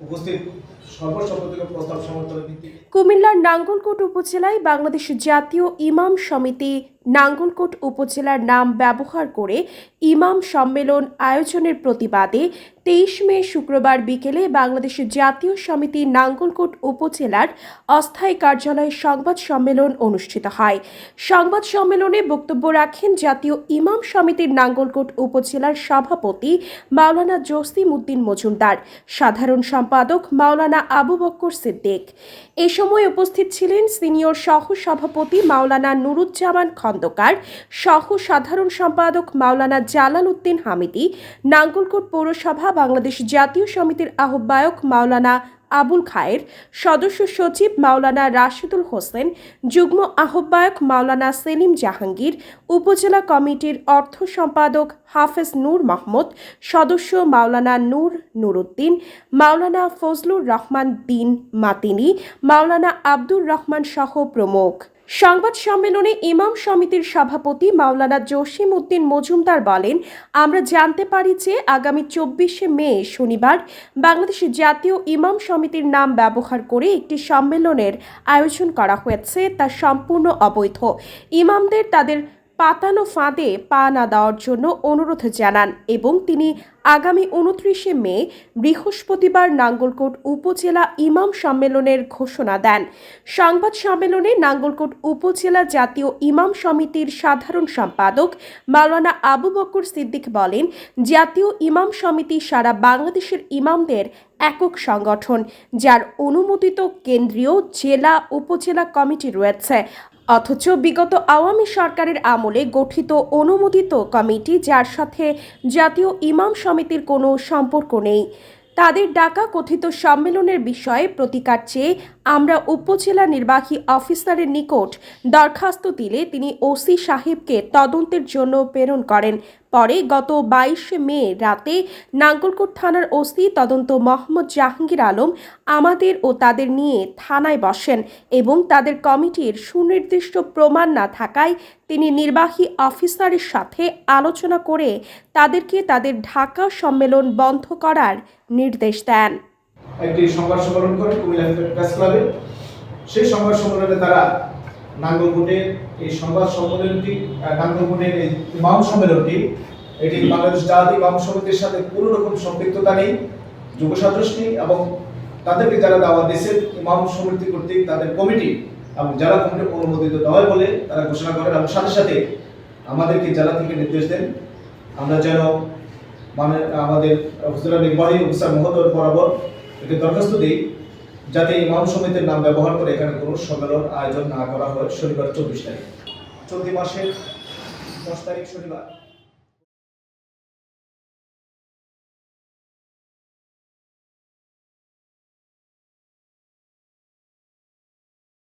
উপস্থিত কুমিল্লার নাঙ্গলকোট উপজেলায় বাংলাদেশ জাতীয় ইমাম সমিতি নাঙ্গলকোট উপজেলার নাম ব্যবহার করে ইমাম সম্মেলন আয়োজনের প্রতিবাদে তেইশ মে শুক্রবার বিকেলে বাংলাদেশ জাতীয় সমিতি নাঙ্গলকোট উপজেলার অস্থায়ী কার্যালয়ে সংবাদ সম্মেলন অনুষ্ঠিত হয়। সংবাদ সম্মেলনে বক্তব্য রাখেন জাতীয় ইমাম সমিতির নাঙ্গলকোট উপজেলার সভাপতি মাওলানা জসিম উদ্দিন মজুমদার, সাধারণ সম্পাদক মাওলানা আবু বক্কর সিদ্দিক। এ সময় উপস্থিত ছিলেন সিনিয়র সহ সভাপতি মাওলানা নুরুজ্জামান খন্দকার, সহ সাধারণ সম্পাদক মাওলানা জালাল উদ্দিন হামিদি, নাঙ্গলকোট পৌরসভা বাংলাদেশ জাতীয় সমিতির আহ্বায়ক মাওলানা আবুল খায়ের, সদস্য সচিব মাওলানা রাশিদুল হোসেন, যুগ্ম আহ্বায়ক মাওলানা সেলিম জাহাঙ্গীর, উপজেলা কমিটির অর্থ সম্পাদক হাফেজ নূর মাহমুদ, সদস্য মাওলানা নূর নুরুদ্দিন, মাওলানা ফজলুর রহমান দিন মাতিনি, মাওলানা আব্দুর রহমান সহ প্রমুখ। সংবাদ সম্মেলনে ইমাম সমিতির সভাপতি মাওলানা জসিম উদ্দিন মজুমদার বলেন, আমরা জানতে পারি যে আগামী চব্বিশে মে, শনিবার বাংলাদেশের জাতীয় ইমাম সমিতির নাম ব্যবহার করে একটি সম্মেলনের আয়োজন করা হয়েছে। তা সম্পূর্ণ অবৈধ। ইমামদের তাদের পাতানো ফাঁদে পা না দেওয়ার জন্য অনুরোধ জানান এবং তিনি আগামী উনত্রিশে মে বৃহস্পতিবার নাঙ্গলকোট উপজেলা ইমাম সম্মেলনের ঘোষণা দেন। সংবাদ সম্মেলনে নাঙ্গলকোট উপজেলা জাতীয় ইমাম সমিতির সাধারণ সম্পাদক মাওলানা আবু বকর সিদ্দিক বলেন, জাতীয় ইমাম সমিতি সারা বাংলাদেশের ইমামদের একক সংগঠন, যার অনুমোদিত কেন্দ্রীয় জেলা উপজেলা কমিটি রয়েছে। অথচ বিগত আওয়ামী সরকারের আমলে গঠিত অনুমোদিত কমিটি, যার সাথে জাতীয় ইমাম সমিতির কোনো সম্পর্ক নেই। তাদের ডাকা কথিত সম্মেলনের বিষয়ে প্রতিকার চেয়ে আমরা উপজেলা নির্বাহী অফিসারের নিকট দরখাস্ত দিলে তিনি ওসি সাহেবকে তদন্তের জন্য প্রেরণ করেন। পরে গত বাইশে মে রাতে নাঙ্গলকোট থানার ওসি তদন্ত মোহাম্মদ জাহাঙ্গীর আলম আমাদের ও তাদের নিয়ে থানায় বসেন এবং তাদের কমিটির সুনির্দিষ্ট প্রমাণ না থাকায় তিনি নির্বাহী অফিসারের সাথে আলোচনা করে তাদেরকে তাদের ঢাকা সম্মেলন বন্ধ করার নির্দেশ দেন। একটি সংবাদ সম্মেলন করে কুমিল্লা প্রেস ক্লাবে। সেই সংবাদ সম্মেলনে তারা নাঙ্গলকোটের এই সংবাদ সম্মেলনটি নাঙ্গলকোটের এই ইমাম সম্মেলনটি, এটি বাংলাদেশ জাতীয় ইমাম সমিতির সাথে কোনো রকম সম্পৃক্ততা নেই, যুব সদস্য নেই এবং তাদেরকে যারা দাওয়া দেশের ইমাম সমিতি কর্তৃক তাদের কমিটি এবং জেলা কমিটি অনুমোদিত নয় বলে তারা ঘোষণা করেন এবং সাথে সাথে আমাদেরকে জেলা থেকে নির্দেশ দেন। আমরা যেন মানে আমাদের উপজেলা নির্বাহী অফিসার মহোদয় বরাবর একটি দরখাস্ত দিই। যাতে ইমাম সমিতির নাম ব্যবহার করে এখানে কোনো সম্মেলন আয়োজন না করা হয় শনিবার চব্বিশ তারিখ। চলতি মাসের দশ তারিখ শনিবার।